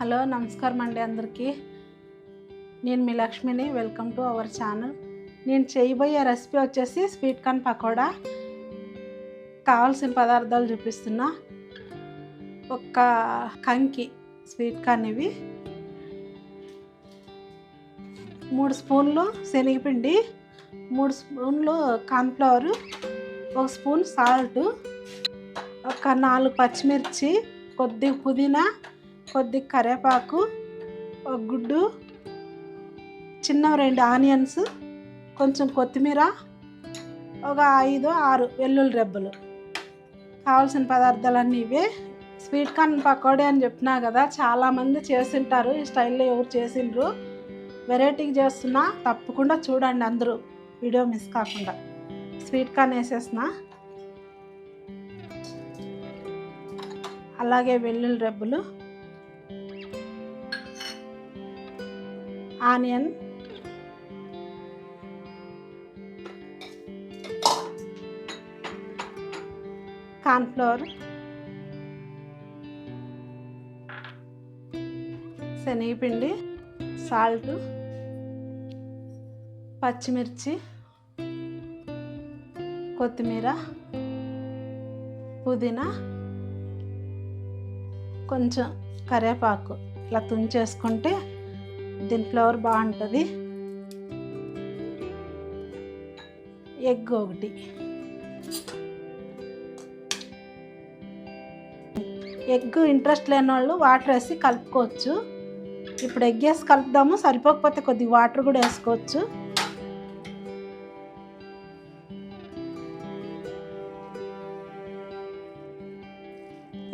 Hello నమస్కారం అండి అందరికీ. నేను మీ లక్ష్మిని వెల్కమ్ టు అవర్ ఛానల్. నేను చేయబోయే రెసిపీ వచ్చేసి స్వీట్ కార్న్ పకోడా. కావాల్సిన పదార్థాలు చూపిస్తున్నా. ఒక కంకి స్వీట్ కార్న్ ఇవి. మూడు స్పూన్లు శనగపిండి మూడు స్పూన్లు కార్న్ఫ్లవర్ ఒక స్పూన్ సాల్ట్ ఒక నాలుగు పచ్చిమిర్చి కొద్ది పుదీనా కొద్ది కరివేపాకు ఒక గుడ్డు చిన్న రెండు ఆనియన్స్ కొంచెం కొత్తిమీర ఒక ఐదు ఆరు వెల్లుల్లి రెబ్బలు. కావాల్సిన పదార్థాలన్నీ ఇవే. స్వీట్ కార్న్ పకోడీ అని చెప్పినా కదా చాలామంది చేసింటారు ఈ స్టైల్లో ఎవరు చేసిండ్రు. వెరైటీగా చేస్తున్నా తప్పకుండా చూడండి అందరూ. వీడియో మిస్ కాకుండా. స్వీట్ కార్న్ వేసేసిన. అలాగే వెల్లుల్లి రెబ్బలు. ఆనియన్. కార్న్ఫ్లవర్ శనగపిండి సాల్ట్ పచ్చిమిర్చి కొత్తిమీర పుదీనా కొంచెం కరివేపాకు. ఇలా తుంచేసుకుంటే దీని ఫ్లవర్ బాగుంటుంది. ఎగ్ ఒకటి. ఎగ్ ఇంట్రెస్ట్ లేని వాళ్ళు వాటర్ వేసి కలుపుకోవచ్చు. ఇప్పుడు ఎగ్ వేసి కలుపుదాము సరిపోకపోతే కొద్దిగా వాటర్ కూడా వేసుకోవచ్చు.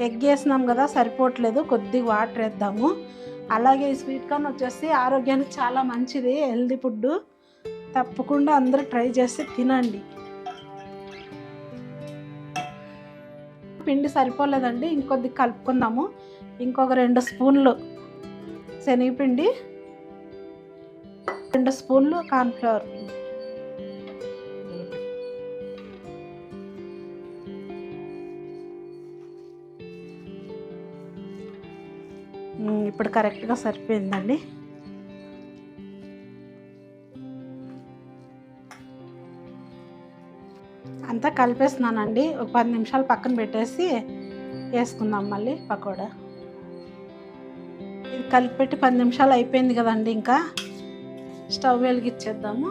ఎగ్ వేసినాం కదా సరిపోవట్లేదు కొద్దిగా వాటర్ వేద్దాము. అలాగే ఈ స్వీట్ కార్న్ వచ్చేసి ఆరోగ్యానికి చాలా మంచిది హెల్దీ ఫుడ్ తప్పకుండా అందరూ ట్రై చేసి తినండి. పిండి సరిపోలేదండి ఇంకొద్ది కలుపుకుందాము. ఇంకొక రెండు స్పూన్లు శనగపిండి రెండు స్పూన్లు కార్న్ఫ్లవర్ ఇప్పుడు కరెక్ట్గా సరిపోయిందండి. అంతా కలిపేస్తున్నానండి. ఒక పది నిమిషాలు పక్కన పెట్టేసి వేసుకుందాం మళ్ళీ పకోడా. ఇది కలిపెట్టి పది నిమిషాలు అయిపోయింది కదండి ఇంకా. స్టవ్ వెలిగిచ్చేద్దాము.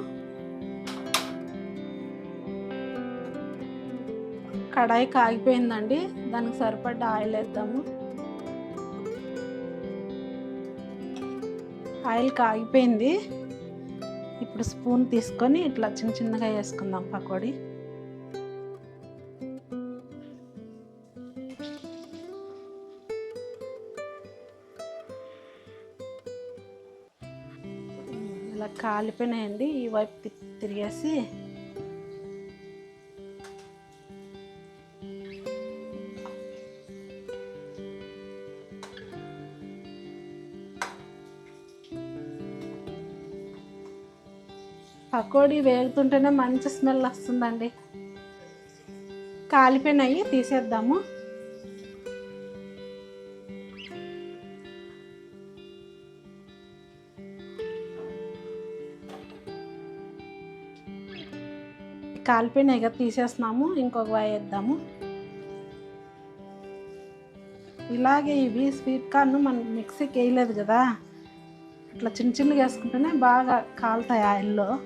కడాయి కాగిపోయిందండి. దానికి సరిపడ్డ ఆయిల్ వేద్దాము. ఆయిల్ కాగిపోయింది. ఇప్పుడు స్పూన్ తీసుకొని ఇట్లా చిన్న చిన్నగా వేసుకుందాం పకోడీ. ఇలా కాలిపోయినాయండి. ఈ వైపు తిరిగేసి పకోడీ వేగుతుంటేనే మంచి స్మెల్ వస్తుందండి. కాలిపోయినాయి తీసేద్దాము. కాలిపోయినాయి కదా తీసేస్తున్నాము. ఇంకొక వేద్దాము ఇలాగే ఇవి స్వీట్ కార్న్ మనం మిక్సీకి వేయలేదు కదా. ఇట్లా చిన్న చిన్నగా వేసుకుంటేనే బాగా కాలుతాయి ఆయిల్లో.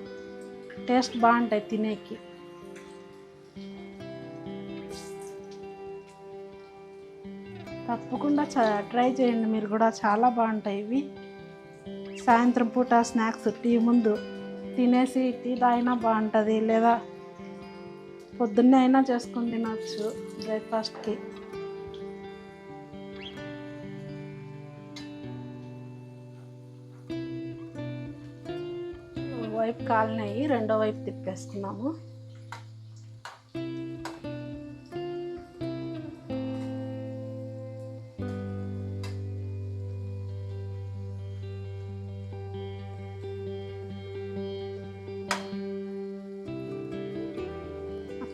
టేస్ట్ బాగుంటాయి తినేకి. తప్పకుండా చ- ట్రై చేయండి మీరు కూడా చాలా బాగుంటాయి ఇవి. సాయంత్రం పూట స్నాక్స్ టీ ముందు తినేసి టీ తాగినా బాగుంటుంది లేదా పొద్దున్నే అయినా చేసుకొని తినవచ్చు బ్రేక్ఫాస్ట్కి. వైపు కాలినాయి రెండో వైపు తిప్పేసుకున్నాము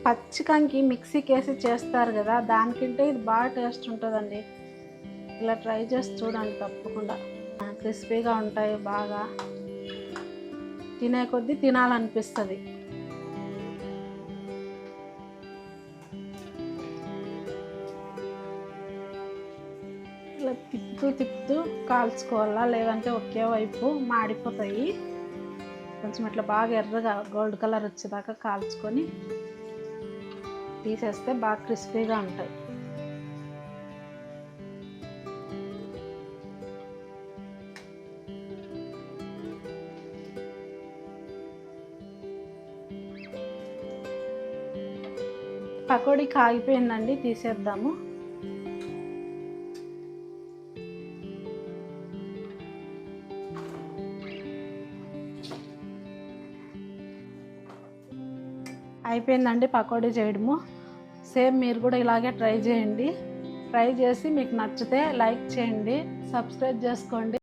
పచ్చికంకి మిక్సీకి వేసి చేస్తారు కదా దానికంటే ఇది బాగా టేస్ట్ ఉంటుందండి. ఇలా ట్రై చేసి చూడండి తప్పకుండా. క్రిస్పీగా ఉంటాయి బాగా. తినే కొద్దీ తినాలనిపిస్తుంది. ఇలా తిప్పుతూ తిప్పుతూ కాల్చుకోవాలా? లేదంటే ఒకే వైపు మాడిపోతాయి. కొంచెం ఇట్లా బాగా ఎర్రగా గోల్డ్ కలర్ వచ్చేదాకా కాల్చుకొని తీసేస్తే బాగా క్రిస్పీగా ఉంటాయి. పకోడీ కాగిపోయిందండి తీసేద్దాము. అయిపోయిందండి పకోడీ చేయడము. సేమ్ మీరు కూడా ఇలాగే ట్రై చేయండి. ట్రై చేసి మీకు నచ్చితే లైక్ చేయండి సబ్స్క్రైబ్ చేసుకోండి.